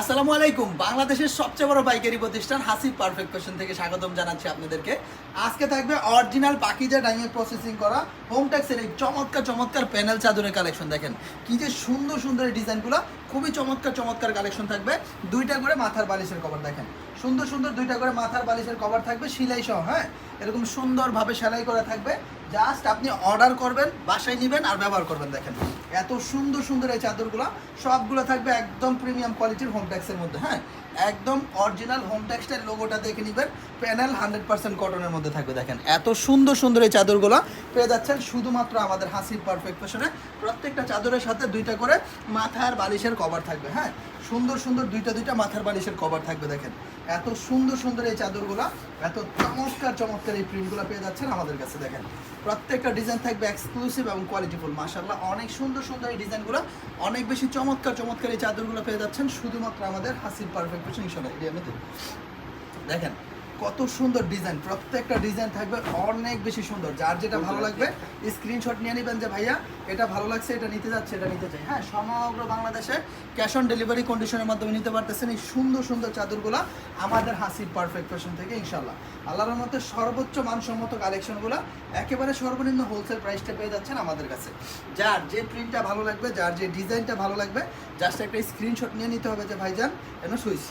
আসসালামু আলাইকুম। বাংলাদেশের সবচেয়ে বড় পাইকারি প্রতিষ্ঠান হাসিব পারফেক্ট কোশ্চেন থেকে স্বাগতম জানাচ্ছি আপনাদেরকে। আজকে থাকবে অরিজিনাল পাকিজা ডাইমে প্রসেসিং করা হোম ট্যাক্সের এই চমৎকার চমৎকার প্যানেল চাদরের কালেকশন দেখেন। কি যে সুন্দর সুন্দর ডিজাইনগুলো, খুবই চমৎকার চমৎকার কালেকশন থাকবে। দুইটা করে মাথার বালিশের কভার দেখেন। সুন্দর সুন্দর দুইটা করে মাথার বালিশের কভার থাকবে, সিলাই সহ হ্যাঁ? এরকম সুন্দরভাবে সেলাই করা থাকবে। জাস্ট আপনি অর্ডার করবেন, বাসায় নেবেন আর ব্যবহার করবেন দেখেন। এত সুন্দর সুন্দর এই চাদরগুলো, সবগুলো থাকবে একদম প্রিমিয়াম কোয়ালিটির হোম ট্যাক্সের মধ্যে হ্যাঁ? একদম অরিজিনাল হোম ট্যাক্সটার লোগোটা দেখে নেবেন। প্যানেল হান্ড্রেড পার্সেন্ট কটনের মধ্যে থাকবে, দেখেন। এত সুন্দর সুন্দর এই চাদরগুলো পেয়ে যাচ্ছেন শুধুমাত্র আমাদের হাসির পারফেক্ট ফ্যাশনে প্রত্যেকটা চাদরের সাথে দুইটা করে মাথার বালিশের কভার থাকবে হ্যাঁ? সুন্দর সুন্দর দুইটা দুইটা মাথার বালিশের কভার থাকবে, দেখেন। এত সুন্দর সুন্দর এই চাদরগুলো, এত চমৎকার চমৎকার এই প্রিন্টগুলো পেয়ে যাচ্ছেন আমাদের কাছে, দেখেন। প্রত্যেকটা ডিজাইন থাকবে এক্সক্লুসিভ এবং কোয়ালিটিফুল মাশাল্লাহ অনেক সুন্দর সুন্দর এই ডিজাইনগুলো অনেক বেশি চমৎকার চমৎকার এই চাদরগুলো পেয়ে যাচ্ছেন শুধুমাত্র আমাদের হাসির পারফেক্ট ফ্যাশন ইনশাল্লাহ এরিয়াতে দেখেন কত সুন্দর ডিজাইন প্রত্যেকটা ডিজাইন থাকবে অনেক বেশি সুন্দর। যার যেটা ভালো লাগবে স্ক্রিনশট নিয়ে নেবেন যে ভাইয়া এটা ভালো লাগছে এটা নিতে যাচ্ছে এটা নিতে চাই। হ্যাঁ সমগ্র বাংলাদেশে ক্যাশ অন ডেলিভারি কন্ডিশনের মাধ্যমে নিতে পারতেছেন এই সুন্দর সুন্দর চাদরগুলো আমাদের হাসির পারফেক্ট ফ্যাশন থেকে ইনশাল্লাহ আল্লাহর মধ্যে সর্বোচ্চ মানসম্মত কালেকশনগুলো একেবারে সর্বনিম্ন হোলসেল প্রাইসটা পেয়ে যাচ্ছেন আমাদের কাছে। যার যে প্রিন্টটা ভালো লাগবে যার যে ডিজাইনটা ভালো লাগবে জাস্ট একটা স্ক্রিনশট নিয়ে নিতে হবে যে ভাইজান এন সুইচ।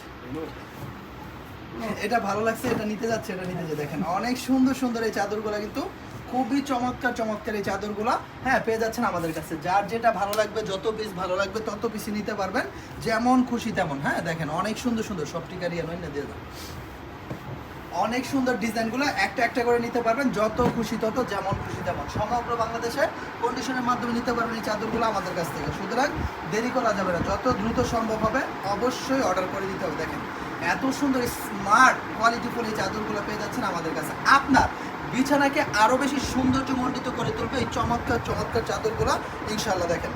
এটা ভালো লাগছে, এটা নিতে যাচ্ছে, এটা নিতে যাচ্ছে। দেখেন, অনেক সুন্দর সুন্দর এই চাদরগুলো কিন্তু খুবই চমৎকার চমৎকার এই চাদরগুলো হ্যাঁ পেয়ে যাচ্ছেন আমাদের কাছে। যার যেটা ভালো লাগবে, যত পিস ভালো লাগবে, তত পিসই নিতে পারবেন। যেমন খুশি তেমন হ্যাঁ দেখেন, অনেক সুন্দর সুন্দর, সব টিকারি না দিয়ে দাও। অনেক সুন্দর ডিজাইনগুলো একটা একটা করে নিতে পারবেন, যত খুশি তত, যেমন খুশি তেমন। সমগ্র বাংলাদেশে কন্ডিশনের মাধ্যমে নিতে পারবেন এই চাদরগুলো আমাদের কাছ থেকে। সুতরাং দেরি করা যাবে না, যত দ্রুত সম্ভব হবে, অবশ্যই অর্ডার করে দিতে হবে। দেখেন এত সুন্দর স্মার্ট কোয়ালিটিফুল এই চাদরগুলো পেয়ে যাচ্ছেন আমাদের কাছে। আপনার বিছানাকে আরও বেশি সৌন্দর্যমণ্ডিত করে তুলবে এই চমৎকার চমৎকার চাদরগুলো। ইনশাল্লাহ দেখেন।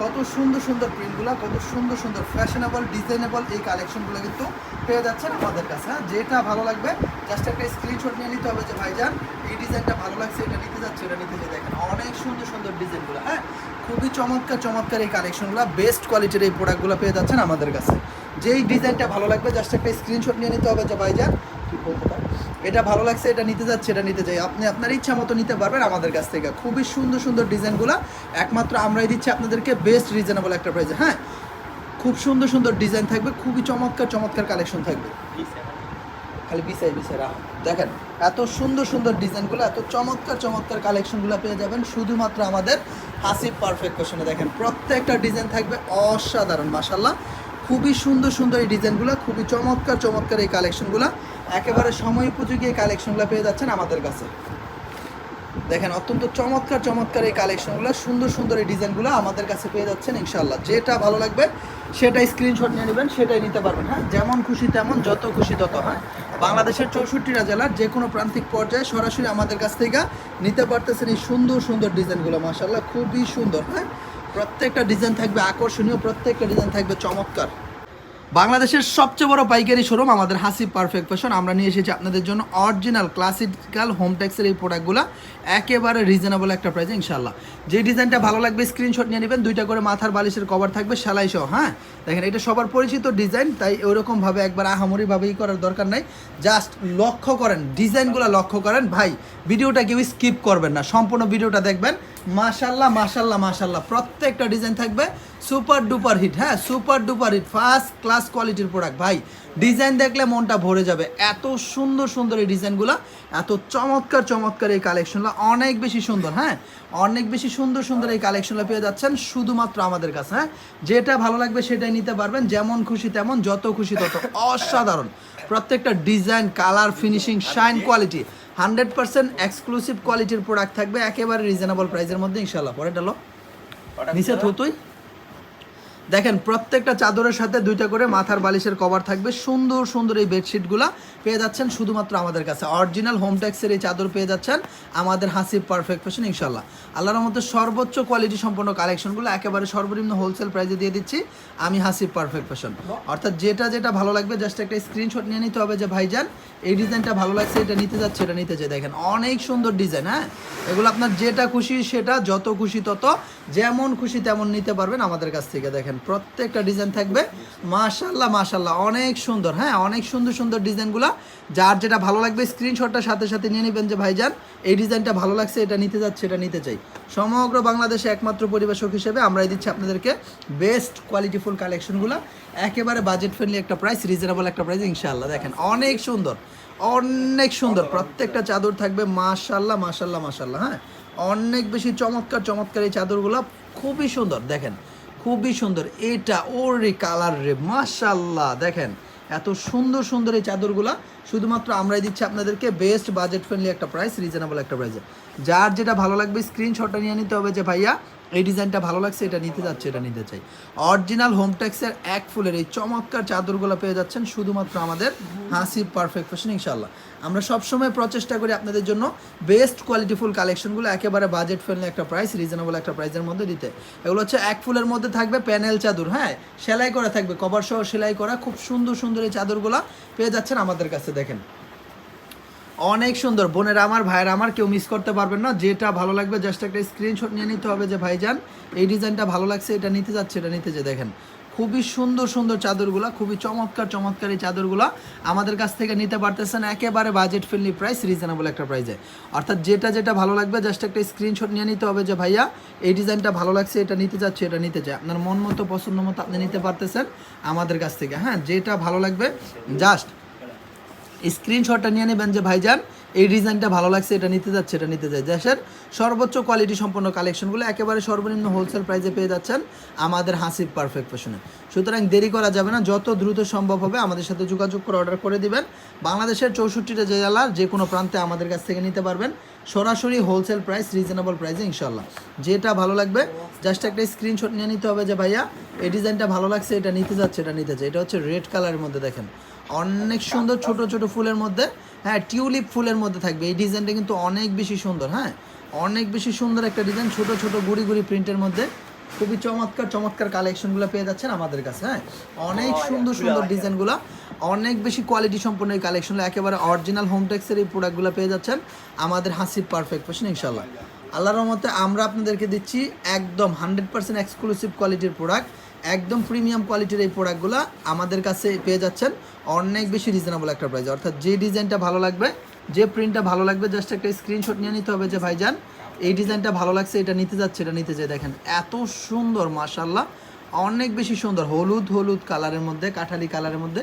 কত সুন্দর সুন্দর প্রিন্টগুলো কত সুন্দর সুন্দর ফ্যাশনেবল ডিজাইনেবল এই কালেকশনগুলো কিন্তু পেয়ে যাচ্ছেন আমাদের কাছে হ্যাঁ? যেটা ভালো লাগবে জাস্ট একটা স্ক্রিনশট নিয়ে নিতে হবে যে, ভাইজান, এই ডিজাইনটা ভালো লাগছে, এটা নিতে যাচ্ছে, এটা নিতে যাচ্ছে। দেখেন, অনেক সুন্দর সুন্দর ডিজাইনগুলো হ্যাঁ? খুবই চমৎকার চমৎকার এই কালেকশনগুলো বেস্ট কোয়ালিটির এই প্রোডাক্টগুলো পেয়ে যাচ্ছেন আমাদের কাছে। যেই ডিজাইনটা ভালো লাগবে জাস্ট একটা স্ক্রিনশট নিয়ে নিতে হবে যে ভাইজান কি বলতে পারেন এটা ভালো লাগছে, এটা নিতে যাচ্ছে, এটা নিতে চাই আপনি আপনার ইচ্ছা মতো নিতে পারবেন আমাদের কাছ থেকে। খুবই সুন্দর সুন্দর ডিজাইনগুলো। একমাত্র আমরাই দিচ্ছি আপনাদেরকে বেস্ট রিজনেবল একটা প্রাইসে হ্যাঁ? খুব সুন্দর সুন্দর ডিজাইন থাকবে, খুবই চমৎকার চমৎকার কালেকশন থাকবে। খালি বিছাই বিছাই রাহ দেখেন, এত সুন্দর সুন্দর ডিজাইনগুলো, এত চমৎকার চমৎকার কালেকশনগুলো পেয়ে যাবেন শুধুমাত্র আমাদের হাসিব পারফেক্ট কোশনে দেখেন, প্রত্যেকটা ডিজাইন থাকবে অসাধারণ মাসাল্লাহ খুবই সুন্দর সুন্দর এই ডিজাইনগুলো, খুবই চমৎকার চমৎকার এই কালেকশনগুলো। একেবারে সময় উপযোগী এই কালেকশনগুলো পেয়ে যাচ্ছেন আমাদের কাছে। দেখেন, অত্যন্ত চমৎকার চমৎকার এই কালেকশনগুলো, সুন্দর সুন্দর এই ডিজাইনগুলো আমাদের কাছে পেয়ে যাচ্ছেন ইনশাল্লাহ যেটা ভালো লাগবে সেটাই স্ক্রিনশট নিয়ে নেবেন, সেটাই নিতে পারবেন হ্যাঁ? যেমন খুশি তেমন, যত খুশি তত হ্যাঁ? বাংলাদেশের চৌষট্টিটা জেলার যে কোনো প্রান্তিক পর্যায়ে সরাসরি আমাদের কাছ থেকে নিতে পারতেছেন এই সুন্দর সুন্দর ডিজাইনগুলো মাসাল্লাহ খুবই সুন্দর হ্যাঁ? প্রত্যেকটা ডিজাইন থাকবে আকর্ষণীয়, প্রত্যেকটা ডিজাইন থাকবে চমৎকার। বাংলাদেশের সবচেয়ে বড় পাইকারি শোরুম আমাদের হাসি পারফেক্ট ফ্যাশন আমরা নিয়ে এসেছি আপনাদের জন্য অরিজিনাল ক্লাসিক্যাল হোম ট্যাক্সের এই প্রোডাক্টগুলো একেবারে রিজনেবল একটা প্রাইসে ইনশাল্লাহ যে ডিজাইনটা ভালো লাগবে স্ক্রিনশট নিয়ে নেবেন। দুইটা করে মাথার বালিশের কভার থাকবে, সেলাই সহ হ্যাঁ? দেখেন, এটা সবার পরিচিত ডিজাইন তাই ওইরকমভাবে একবার আহামরিভাবে ই করার দরকার নাই। জাস্ট লক্ষ্য করেন ডিজাইনগুলো লক্ষ্য করেন। ভাই, ভিডিওটা কেউ স্কিপ করবেন না। সম্পূর্ণ ভিডিওটা দেখবেন। মাশাল্লাহ মাশাল্লাহ মাশাল্লাহ প্রত্যেকটা ডিজাইন থাকবে সুপার ডুপার হিট হ্যাঁ super duper hit first class কোয়ালিটির প্রোডাক্ট ভাই, ডিজাইন দেখলে মনটা ভরে যাবে। এত সুন্দর সুন্দর এই ডিজাইনগুলো, এত চমৎকার চমৎকার এই কালেকশনগুলো অনেক বেশি সুন্দর হ্যাঁ অনেক বেশি সুন্দর সুন্দর এই কালেকশনগুলো পেয়ে যাচ্ছেন শুধুমাত্র আমাদের কাছে হ্যাঁ। যেটা ভালো লাগবে সেটাই নিতে পারবেন, যেমন খুশি তেমন, যত খুশি তত। অসাধারণ। প্রত্যেকটা design colour finishing shine quality hundred percent exclusive কোয়ালিটির প্রোডাক্ট থাকবে একেবারে রিজনেবল প্রাইসের মধ্যে ইনশাল্লাহ পরে ডালো নিচে থুতুই। দেখেন, প্রত্যেকটা চাদরের সাথে দুইটা করে মাথার বালিশের কভার থাকবে। সুন্দর সুন্দর এই বেডশিটগুলো পেয়ে যাচ্ছেন শুধুমাত্র আমাদের কাছে। অরিজিনাল হোম ট্যাক্সের এই চাদর পেয়ে যাচ্ছেন আমাদের হাসিব পারফেক্ট ফ্যাশন ইনশাল্লাহ আল্লাহর মধ্যে সর্বোচ্চ কোয়ালিটি সম্পন্ন কালেকশনগুলো একেবারে সর্বনিম্ন হোলসেল প্রাইসে দিয়ে দিচ্ছি। আমি হাসিব পারফেক্ট ফ্যাশন অর্থাৎ যেটা যেটা ভালো লাগবে জাস্ট একটা স্ক্রিনশট নিয়ে নিতে হবে যে, ভাইজান, এই ডিজাইনটা ভালো লাগছে, এটা নিতে যাচ্ছে, এটা নিতে চাই দেখেন, অনেক সুন্দর ডিজাইন হ্যাঁ? এগুলো আপনার যেটা খুশি সেটা, যত খুশি তত, যেমন খুশি তেমন নিতে পারবেন আমাদের কাছ থেকে, দেখেন। দেখেন, প্রত্যেকটা ডিজাইন থাকবে। মাশাল্লাহ মাশাল্লাহ অনেক সুন্দর হ্যাঁ অনেক সুন্দর সুন্দর ডিজাইনগুলো যার যেটা ভালো লাগবে স্ক্রিনশটটার সাথে সাথে নিয়ে নেবেন যে ভাইজান, এই ডিজাইনটা ভালো লাগছে, এটা নিতে যাচ্ছে, এটা নিতে চাই। সমগ্র বাংলাদেশে একমাত্র পরিবেশক হিসেবে আমরাই দিচ্ছি আপনাদেরকে বেস্ট কোয়ালিটিফুল কালেকশনগুলো একেবারে বাজেট ফ্রেন্ডলি একটা প্রাইস রিজনেবল একটা প্রাইস ইনশাআল্লাহ। দেখেন, অনেক সুন্দর অনেক সুন্দর, প্রত্যেকটা চাদর থাকবে মাশাল্লাহ মাশাল্লাহ মাশাল্লাহ হ্যাঁ। অনেক বেশি চমৎকার চমৎকার এই চাদরগুলো, খুবই সুন্দর, দেখেন। খুবই সুন্দর। এটা ওরে কালার রে মাশাল্লাহ দেখেন, এত সুন্দর সুন্দর এই চাদরগুলা। শুধুমাত্র আমরাই দিচ্ছি আপনাদেরকে বেস্ট বাজেট ফ্রেন্ডলি একটা প্রাইস রিজনেবল একটা প্রাইসে যার যেটা ভালো লাগবে স্ক্রিনশটটা নিয়ে নিতে হবে যে, ভাইয়া এই ডিজাইনটা ভালো লাগছে, এটা নিতে যাচ্ছে, এটা নিতে চাই। অরিজিনাল হোম এক ফুলের এই চমৎকার চাদরগুলো পেয়ে যাচ্ছেন শুধুমাত্র আমাদের হাসি পারফেক্ট ফ্যাশন ইনশাল্লাহ আমরা সবসময় প্রচেষ্টা করি আপনাদের জন্য বেস্ট কোয়ালিটিফুল কালেকশনগুলো একেবারে বাজেট ফ্রেন্ডলি একটা প্রাইস রিজনেবল একটা প্রাইসের মধ্যে দিতে। এগুলো হচ্ছে এক ফুলের মধ্যে থাকবে প্যানেল চাদর হ্যাঁ? সেলাই করা থাকবে কভার সহ সেলাই করা খুব সুন্দর সুন্দর এই চাদরগুলো পেয়ে যাচ্ছেন আমাদের কাছে, দেখেন। অনেক সুন্দর। বোনের আমার, ভাইয়ের আমার, কেউ মিস করতে পারবেন না। যেটা ভালো লাগবে জাস্ট একটা স্ক্রিনশট নিয়ে নিতে হবে যে, ভাইজান, এই ডিজাইনটা ভালো লাগছে, এটা নিতে যাচ্ছে, এটা নিতে যে। দেখেন, খুবই সুন্দর সুন্দর চাদরগুলা, খুবই চমৎকার চমৎকার এই চাদরগুলা আমাদের কাছ থেকে নিতে পারতেছেন একেবারে বাজেট ফ্রেন্ডলি প্রাইস রিজনেবল একটা প্রাইসে অর্থাৎ যেটা যেটা ভালো লাগবে জাস্ট একটা স্ক্রিনশট নিয়ে নিতে হবে যে, ভাইয়া, এই ডিজাইনটা ভালো লাগছে, এটা নিতে যাচ্ছে, এটা নিতে চাই আপনার মন মতো, পছন্দ মতো আপনি নিতে পারতেছেন আমাদের কাছ থেকে। হ্যাঁ যেটা ভালো লাগবে জাস্ট স্ক্রিনশটটা নিয়ে নেবেন যে, ভাইজান, এই ডিজাইনটা ভালো লাগছে, এটা নিতে যাচ্ছে, এটা নিতে চাই দেশের সর্বোচ্চ কোয়ালিটি সম্পন্ন কালেকশনগুলো একেবারে সর্বনিম্ন হোলসেল প্রাইসে পেয়ে যাচ্ছেন আমাদের হাসিব পারফেক্ট ফ্যাশনে সুতরাং দেরি করা যাবে না, যত দ্রুত সম্ভব হবে আমাদের সাথে যোগাযোগ করে অর্ডার করে দিবেন। বাংলাদেশের চৌষট্টিটা জেলার যে কোনো প্রান্তে আমাদের কাছ থেকে নিতে পারবেন। সরাসরি হোলসেল প্রাইস রিজনেবল প্রাইসে ইনশাল্লাহ যেটা ভালো লাগবে জাস্ট একটা স্ক্রিনশট নিয়ে নিতে হবে যে, ভাইয়া, এই ডিজাইনটা ভালো লাগছে, এটা নিতে যাচ্ছে, এটা নিতে চাই এটা হচ্ছে রেড কালারের মধ্যে দেখেন। অনেক সুন্দর ছোট ছোট ফুলের মধ্যে হ্যাঁ টিউলিপ ফুলের মধ্যে থাকবে। এই ডিজাইনটা কিন্তু অনেক বেশি সুন্দর হ্যাঁ? অনেক বেশি সুন্দর একটা ডিজাইন ছোট ছোট গুড়ি গুড়ি প্রিন্টের মধ্যে। খুবই চমৎকার চমৎকার কালেকশনগুলো পেয়ে যাচ্ছেন আমাদের কাছে হ্যাঁ? অনেক সুন্দর সুন্দর ডিজাইনগুলো অনেক বেশি কোয়ালিটি সম্পন্ন এই কালেকশনগুলো একেবারে অরিজিনাল হোম টেক্সের এই প্রোডাক্টগুলো পেয়ে যাচ্ছেন আমাদের হাসিব পারফেক্ট ফ্যাশন ইনশাল্লাহ আল্লাহর রহমতে আমরা আপনাদেরকে দিচ্ছি একদম হান্ড্রেড পার্সেন্ট এক্সক্লুসিভ কোয়ালিটির প্রোডাক্ট একদম প্রিমিয়াম কোয়ালিটির এই প্রোডাক্টগুলো আমাদের কাছে পেয়ে যাচ্ছেন অনেক বেশি রিজনেবল একটা প্রাইস অর্থাৎ যে ডিজাইনটা ভালো লাগবে, যে প্রিন্টটা ভালো লাগবে জাস্ট একটা স্ক্রিনশট নিয়ে নিতে হবে যে ভাইজান, এই ডিজাইনটা ভালো লাগছে, এটা নিতে যাচ্ছে, এটা নিতে চাই দেখেন, এত সুন্দর মাশাল্লাহ অনেক বেশি সুন্দর হলুদ হলুদ কালারের মধ্যে কাঠালি কালারের মধ্যে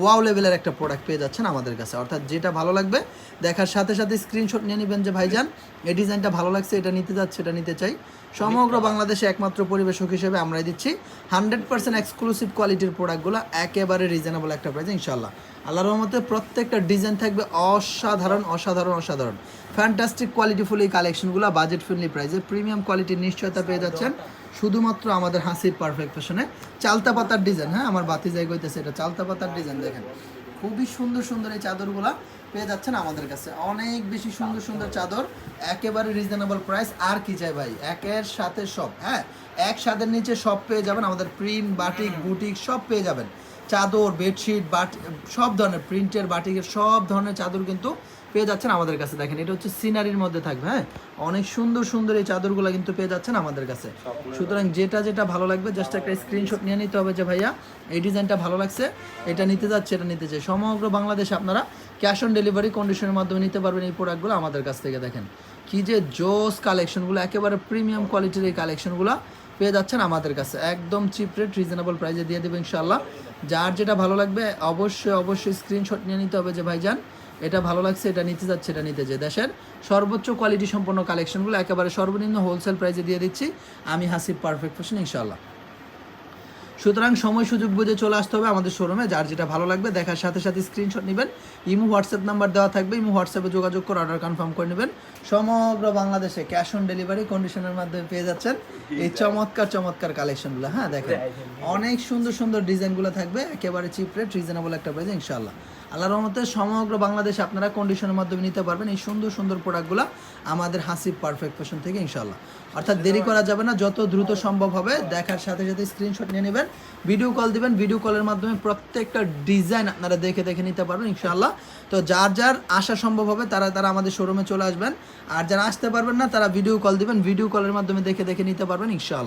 ওয়াও লেভেলের একটা প্রোডাক্ট পেয়ে যাচ্ছেন আমাদের কাছে। অর্থাৎ যেটা ভালো লাগবে দেখার সাথে সাথে স্ক্রিনশট নিয়ে নেবেন যে ভাইজান এই ডিজাইনটা ভালো লাগছে এটা নিতে যাচ্ছে এটা নিতে চাই। সমগ্র বাংলাদেশে একমাত্র পরিবেশক হিসেবে আমরাই দিচ্ছি। হান্ড্রেড পার্সেন্ট এক্সক্লুসিভ কোয়ালিটির প্রোডাক্টগুলো একেবারে রিজনেবল একটা প্রাইস ইনশাল্লাহ আল্লাহ রহমতে প্রত্যেকটা ডিজাইন থাকবে অসাধারণ অসাধারণ অসাধারণ। ফ্যান্টাস্টিক কোয়ালিটিফুল এই কালেকশনগুলো বাজেট ফ্রেন্ডলি প্রাইসে প্রিমিয়াম কোয়ালিটির নিশ্চয়তা পেয়ে যাচ্ছেন। শুধুমাত্র আমাদের হাসির পারফেক্ট ফ্যাশনে চালতা পাতার ডিজাইন হ্যাঁ? আমার বাতি জায়গা হইতেছে এটা চালতা পাতার ডিজাইন দেখেন। খুবই সুন্দর সুন্দর এই চাদরগুলা পেয়ে যাচ্ছেন আমাদের কাছে। অনেক বেশি সুন্দর সুন্দর চাদর, একেবারে রিজনেবল প্রাইস আর কি চাই ভাই? একের সাথে সব হ্যাঁ? এক সাদের নিচে সব পেয়ে যাবেন। আমাদের প্রিন্ট বাটিক বুটিক সব পেয়ে যাবেন। চাদর বেডশিট বাট সব ধরনের প্রিন্টের বাটিকের সব ধরনের চাদর কিন্তু পেয়ে যাচ্ছেন আমাদের কাছে। দেখেন এটা হচ্ছে সিনারির মধ্যে থাকবে হ্যাঁ? অনেক সুন্দর সুন্দর এই চাদরগুলো কিন্তু পেয়ে যাচ্ছেন আমাদের কাছে। সুতরাং যেটা যেটা ভালো লাগবে জাস্ট একটা স্ক্রিনশট নিয়ে নিতে হবে যে ভাইয়া এই ডিজাইনটা ভালো লাগছে এটা নিতে যাচ্ছে এটা নিতে চাই সমগ্র বাংলাদেশে আপনারা ক্যাশ অন ডেলিভারি কন্ডিশনের মাধ্যমে নিতে পারবেন এই প্রোডাক্টগুলো আমাদের কাছ থেকে দেখেন। কি যে জোস কালেকশনগুলো একেবারে প্রিমিয়াম কোয়ালিটির এই কালেকশনগুলো পেয়ে যাচ্ছেন আমাদের কাছে। একদম চিপ রেট রিজনেবল প্রাইসে দিয়ে দেবো ইনশাল্লাহ যার যেটা ভালো লাগবে, অবশ্যই অবশ্যই স্ক্রিনশট নিয়ে নিতে হবে যে, ভাইজান, এটা ভালো লাগছে, এটা নিতে যাচ্ছে, এটা নিতে যে। দেশের সর্বোচ্চ কোয়ালিটি সম্পন্ন কালেকশনগুলো একেবারে সর্বনিম্ন হোলসেল প্রাইসে দিয়ে দিচ্ছি। আমি হাসিব পারফেক্ট ফ্যাশন ইনশাল্লাহ সুতরাং সময় সুযোগ বুঝে চলে আসতে হবে আমাদের শোরুমে যার যেটা ভালো লাগবে দেখার সাথে সাথে স্ক্রিনশট নেবেন। ইমো হোয়াটসঅ্যাপ নাম্বার দেওয়া থাকবে। ইমো হোয়াটসঅ্যাপে যোগাযোগ করে অর্ডার কনফার্ম করে নেবেন। সমগ্র বাংলাদেশে ক্যাশ অন ডেলিভারি কন্ডিশনের মাধ্যমে পেয়ে যাচ্ছেন এই চমৎকার চমৎকার কালেকশনগুলো। হ্যাঁ দেখেন। অনেক সুন্দর সুন্দর ডিজাইনগুলো থাকবে। একেবারে চিপ রেট রিজনেবল একটা প্রাইস ইনশাল্লাহ আল্লাহর রহমতে সমগ্র বাংলাদেশে আপনারা কন্ডিশনের মাধ্যমে নিতে পারবেন এই সুন্দর সুন্দর প্রোডাক্টগুলো আমাদের হাসিব পারফেক্ট ফ্যাশন থেকে ইনশাল্লাহ অর্থাৎ দেরি করা যাবে না যত দ্রুত সম্ভব হবে দেখার সাথে সাথে স্ক্রিনশট নিয়ে নেবেন ভিডিও কল দিবেন ভিডিও কলের মাধ্যমে প্রত্যেকটা ডিজাইন আপনারা দেখে দেখে নিতে পারবেন ইনশাল্লাহ তো যার যার আসা সম্ভব হবে তারা তারা আমাদের শোরুমে চলে আসবেন। আর যারা আসতে পারবেন না তারা ভিডিও কল দিবেন ভিডিও কলের মাধ্যমে দেখে দেখে নিতে পারবেন ইনশাল্লাহ